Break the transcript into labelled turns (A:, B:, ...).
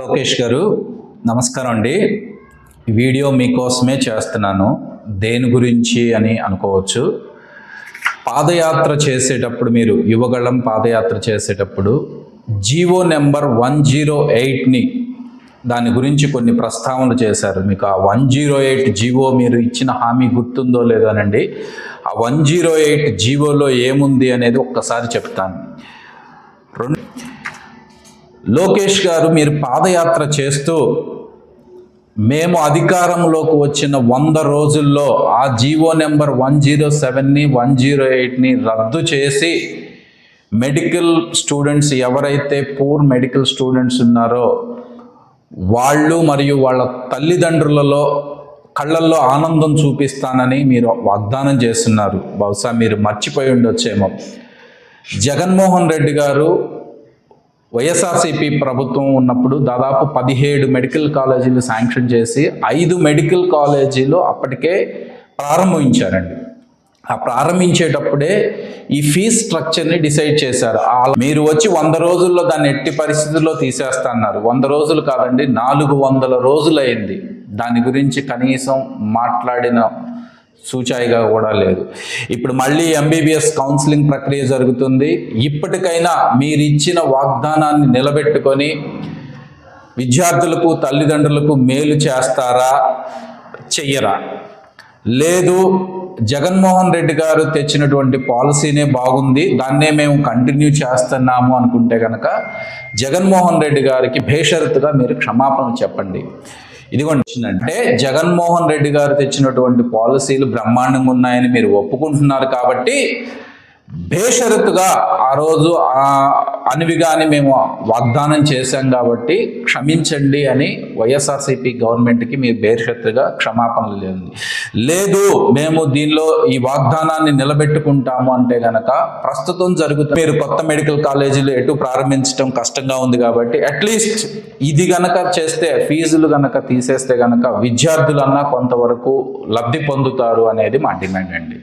A: లోకేష్ గారు నమస్కారం అండి. వీడియో మీకోసమే చేస్తున్నాను. దేని గురించి అని అనుకోవచ్చు. పాదయాత్ర చేసేటప్పుడు మీరు యువగళం పాదయాత్ర చేసేటప్పుడు జీవో నెంబర్ వన్ జీరో ఎయిట్ని దాని గురించి కొన్ని ప్రస్తావనలు చేశారు. మీకు ఆ వన్ జీరో ఎయిట్ జీవో మీరు ఇచ్చిన హామీ గుర్తుందో లేదోనండి ఆ వన్ జీరో ఎయిట్ జీవోలో ఏముంది అనేది ఒక్కసారి చెప్తాను. లోకేష్ గారు మీరు పాదయాత్ర చేస్తూ మేము అధికారంలోకి వచ్చిన వంద రోజుల్లో ఆ G O number one zero సెవెన్ని one zero ఎయిట్ని రద్దు చేసి మెడికల్ స్టూడెంట్స్ ఎవరైతే పూర్ మెడికల్ స్టూడెంట్స్ ఉన్నారో వాళ్ళు మరియు వాళ్ళ తల్లిదండ్రులలో కళ్ళల్లో ఆనందం చూపిస్తానని మీరు వాగ్దానం చేస్తున్నారు. బహుశా మీరు మర్చిపోయి ఉండొచ్చేమో. జగన్మోహన్ రెడ్డి గారు వైఎస్ఆర్సీపీ ప్రభుత్వం ఉన్నప్పుడు దాదాపు పదిహేడు మెడికల్ కాలేజీలు శాంక్షన్ చేసి ఐదు మెడికల్ కాలేజీలు అప్పటికే ప్రారంభించారండి. ఆ ప్రారంభించేటప్పుడే ఈ ఫీజ్ స్ట్రక్చర్ని డిసైడ్ చేశారు. మీరు వచ్చి వంద రోజుల్లో దాన్ని ఎట్టి పరిస్థితుల్లో తీసేస్తా అన్నారు వంద రోజులు కాదండి నాలుగు వందల రోజులైంది. దాని గురించి కనీసం మాట్లాడిన సూచాయిగా కూడా లేదు. ఇప్పుడు మళ్ళీ ఎంబీబీఎస్ కౌన్సిలింగ్ ప్రక్రియ జరుగుతుంది. ఇప్పటికైనా మీరు ఇచ్చిన వాగ్దానాన్ని నిలబెట్టుకొని విద్యార్థులకు తల్లిదండ్రులకు మేలు చేస్తారా? చెయ్యరా. లేదు జగన్మోహన్ రెడ్డి గారు తెచ్చినటువంటి పాలసీనే బాగుంది. దాన్నే మేము కంటిన్యూ చేస్తున్నాము అనుకుంటే కనుక జగన్మోహన్ రెడ్డి గారికి బేషరతుగా మీరు క్షమాపణ చెప్పండి. ఇదిగోండి అంటే జగన్మోహన్ రెడ్డి గారు తెచ్చినటువంటి పాలసీలు బ్రహ్మాండంగా ఉన్నాయని మీరు ఒప్పుకుంటున్నారు కాబట్టి బేషరతుగా ఆ రోజు ఆ అనివిగాని మేము వాగ్దానం చేశాం కాబట్టి క్షమించండి అని వైఎస్ఆర్సీపీ గవర్నమెంట్కి మీరు బేషరతుగా క్షమాపణలు లేదు. లేదు మేము దీనిలో ఈ వాగ్దానాన్ని నిలబెట్టుకుంటాము అంటే గనక ప్రస్తుతం జరుగుతుంది మీరు కొత్త మెడికల్ కాలేజీలు ఎటు ప్రారంభించడం కష్టంగా ఉంది కాబట్టి అట్లీస్ట్ ఇది గనక చేస్తే ఫీజులు గనక తీసేస్తే గనక విద్యార్థులన్నా కొంతవరకు లబ్ధి పొందుతారు అనేది మా డిమాండ్ అండి.